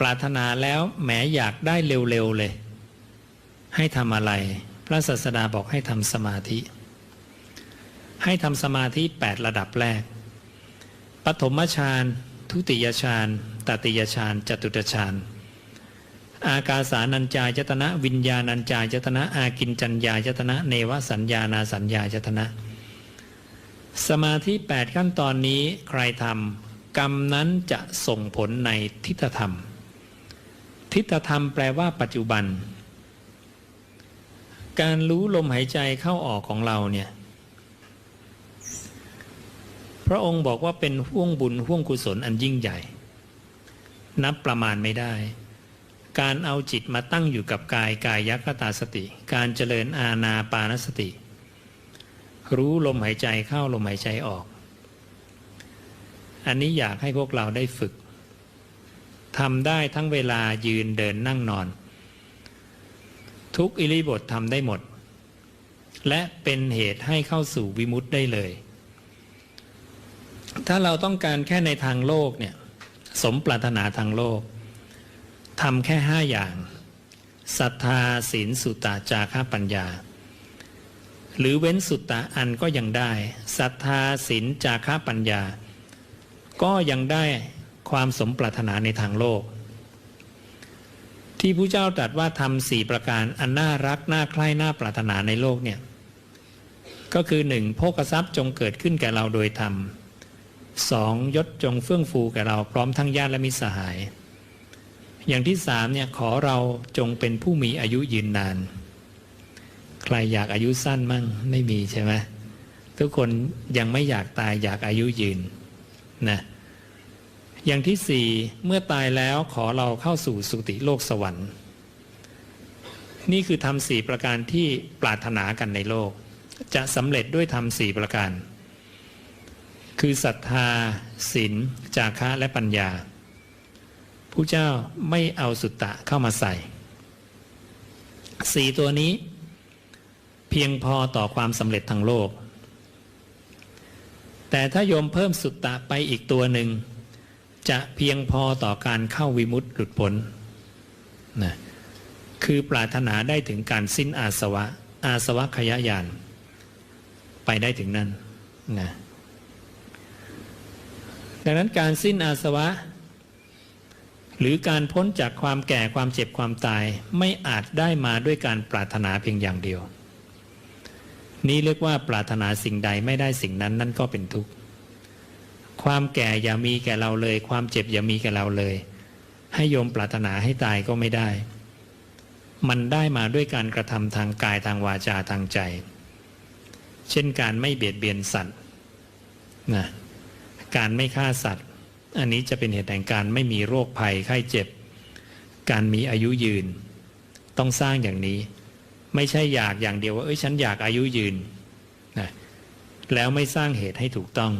ปรารถนาแล้วแหมอยากได้เร็วๆเลย ให้ทำอะไร พระศาสดาบอกให้ทำสมาธิ ให้ทำสมาธิ 8 ระดับแรก ปฐมฌาน ทุติยฌาน ตติยฌาน จตุตฌาน อากาสานัญจายตนะ วิญญาณัญจายตนะ อากินจัญญายตนะ เนวสัญญานาสัญญายตนะ สมาธิ 8 ขั้นตอนนี้ใครทำกรรมนั้นจะส่งผลในทิฏฐธรรม ทิฏฐธรรมแปลว่าปัจจุบัน การรู้ลมหายใจเข้าออกของเราเนี่ย พระองค์บอกว่าเป็นห่วงบุญห่วงกุศลอันยิ่งใหญ่ นับประมาณไม่ได้ การเอาจิตมาตั้งอยู่กับกายกายยักตาสติ การเจริญอาณาปานสติ รู้ลมหายใจเข้าลมหายใจออก อันนี้อยากให้พวกเราได้ฝึก ทำได้ทั้งเวลายืนเดินนั่งนอน ทุกอิริบททำได้หมด และเป็นเหตุให้เข้าสู่วิมุตติได้เลย ถ้าเราต้องการแค่ในทางโลกเนี่ยสมปรารถนาทางโลกทำแค่ห้าอย่างศรัทธาศีลสุตตะจาระปัญญา หรือเว้นสุตตะอันก็ยังได้ศรัทธาศีลจาระปัญญา ก็ยังได้ ความสมปรารถนาในทางโลก ที่ผู้เจ้าตรัสว่าทำสี่ประการอันน่ารักน่าใคร่น่าปรารถนาในโลกเนี่ยก็คือหนึ่งโภกทรัพย์จงเกิดขึ้นแก่เราโดยธรรมสองยศจงเฟื่องฟูแก่เราพร้อมทั้งญาติและมิตรสหาย อย่างที่สามเนี่ยขอเราจงเป็นผู้มีอายุยืนนาน ใครอยากอายุสั้นมั่งไม่มีใช่ไหมทุกคนยังไม่อยากตายอยากอายุยืนนะ อย่างที่สี่เมื่อตายแล้วขอเราเข้าสู่สุติโลกสวรรค์ นี่คือทำสี่ประการที่ปรารถนากันในโลก จะสำเร็จด้วยทำสี่ประการ คือศรัทธาศีลจาคะและปัญญาผู้เจ้าไม่เอาสุตตะเข้ามาใส่สี่ตัวนี้ เพียงพอต่อความสำเร็จทางโลก แต่ถ้าโยมเพิ่มสุตตะไปอีกตัวหนึ่ง จะเพียงพอต่อการเข้าวิมุตติหลุดพ้นนะคือปรารถนาได้ถึงการสิ้นอาสวะ อาสวะขยะยาน ไปได้ถึงนั้นนะดังนั้นการสิ้นอาสวะ หรือการพ้นจากความแก่ความเจ็บความตายไม่อาจได้มาด้วยการปรารถนาเพียงอย่างเดียว นี่เรียกว่าปรารถนาสิ่งใดไม่ได้สิ่งนั้นนั่นก็เป็นทุกข์ ความแก่อย่ามีแก่เราเลย ความเจ็บอย่ามีแก่เราเลย ให้โยมปรารถนาให้ตายก็ไม่ได้ มันได้มาด้วยการกระทำทางกายทางวาจาทางใจ เช่นการไม่เบียดเบียนสัตว์นะการไม่ฆ่าสัตว์ อันนี้จะเป็นเหตุแห่งการไม่มีโรคภัยไข้เจ็บ การมีอายุยืน ต้องสร้างอย่างนี้ ไม่ใช่อยากอย่างเดียวว่าเอ้ยฉันอยากอายุยืนนะแล้วไม่สร้างเหตุให้ถูกต้อง